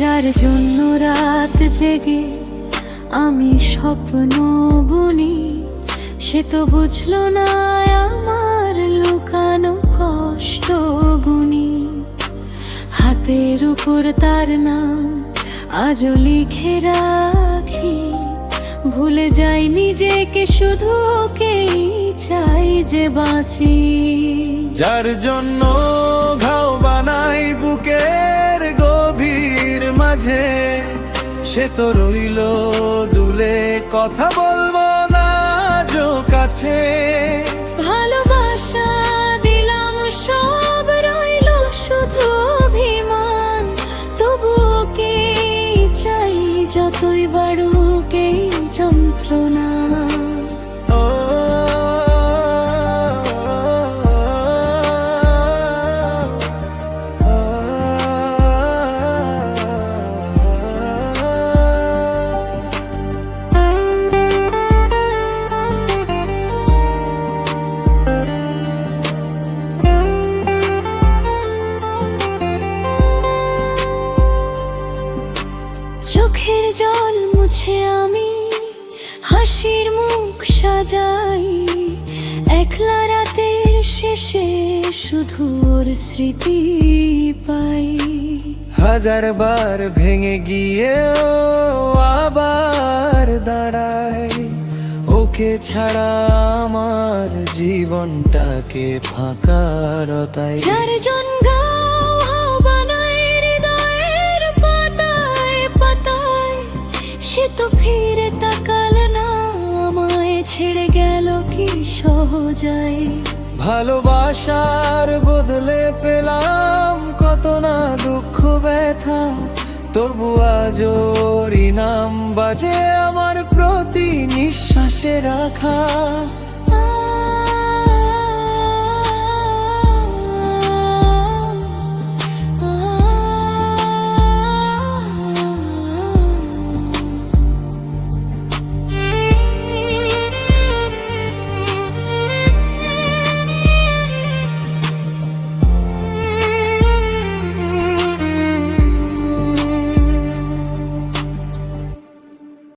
জন্য রাত জেগে আমি স্বপ্ন বুনি, সে তো বুঝলো না আমার লুকানো কষ্ট গুনি হাতের উপর তার নাম আজও লিখে রাখি, ভুলে যাই নিজেকে, শুধু ওকেই চাই যে বাঁচি। যার জন্য ঘাও বানাই গভীর মাঝে সে তো রইল দুলে কথা বলব না জো কাছে। ভালোবাসা দিলাম, সব রইল শুধু অভিমান। তবু কে চাই যতই বাড়ুক এই যন্ত্রণা? চোখের জল মুছে আমি হাসির মুখ সাজাই। একলা রাতের শেষে শুধু ওর স্মৃতি পাই। হাজার বার ভেঙে গিয়েও আবার দাঁড়ায়। ওকে ছাড়া আমার জীবনটাকে ফাঁকা রতাই চারজন সহজায় ভালোবাসার বদলে পেলাম কত না দুঃখ, ব্যথা। তবু আজও নাম বাজে আমার প্রতি নিঃশ্বাসে রাখা।